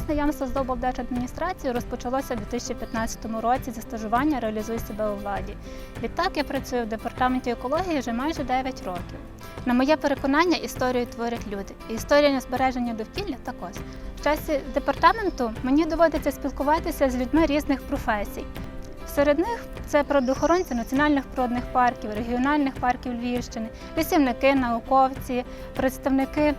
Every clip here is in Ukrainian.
знайомство з облдержадміністрацією розпочалося у 2015 році зі стажування Реалізуй себе у владі. Відтак я працюю в департаменті екології вже майже 9 років. На моє переконання, історію творять люди. І історія збереження довкілля також. В часі департаменту мені доводиться спілкуватися з людьми різних професій. Серед них це природоохоронці національних природних парків, регіональних парків Львівщини, лісівники, науковці, представники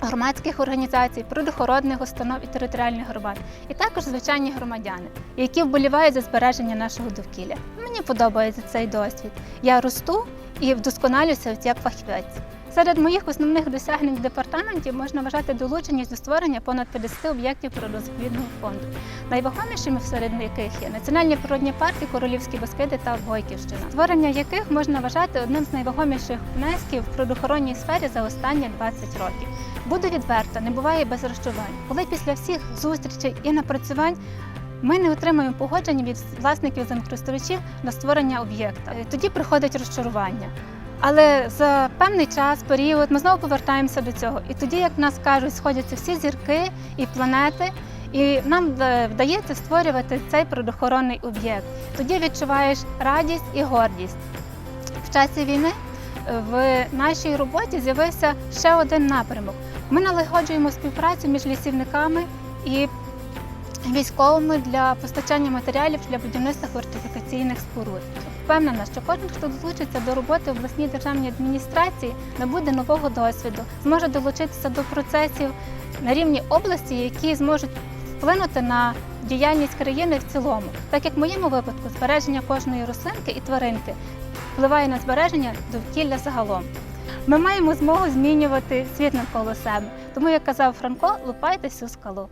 громадських організацій, природоохоронних установ і територіальних громад, і також звичайні громадяни, які вболівають за збереження нашого довкілля. Мені подобається цей досвід. Я росту і вдосконалюся як фахівець. Серед моїх основних досягнень в департаменті можна вважати долученість до створення понад 50 об'єктів природозаповідного фонду, найвагомішими серед яких є національні природні парки, Королівські Бескиди та Бойківщина, створення яких можна вважати одним з найвагоміших внесків в природоохоронній сфері за останні 20 років. Буду відверта, не буває без розчувань. Коли після всіх зустрічей і напрацювань ми не отримуємо погодження від власників землекористувачів на створення об'єкта. Е, Тоді приходить розчарування. Але за певний час, період, ми знову повертаємося до цього. І тоді, як в нас кажуть, сходяться всі зірки і планети, і нам е, вдається створювати цей природоохоронний об'єкт. Тоді відчуваєш радість і гордість. В часі війни е, в нашій роботі з'явився ще один напрямок. Ми налагоджуємо співпрацю між лісівниками і військовими для постачання матеріалів для будівництва фортифікаційних споруд. Впевнена, що кожен, хто долучиться до роботи в обласній державній адміністрації, набуде нового досвіду, зможе долучитися до процесів на рівні області, які зможуть вплинути на діяльність країни в цілому, так як в моєму випадку збереження кожної рослинки і тваринки впливає на збереження довкілля загалом. Ми маємо змогу змінювати світ навколо себе. Тому, як казав Франко, лупайте всю скалу.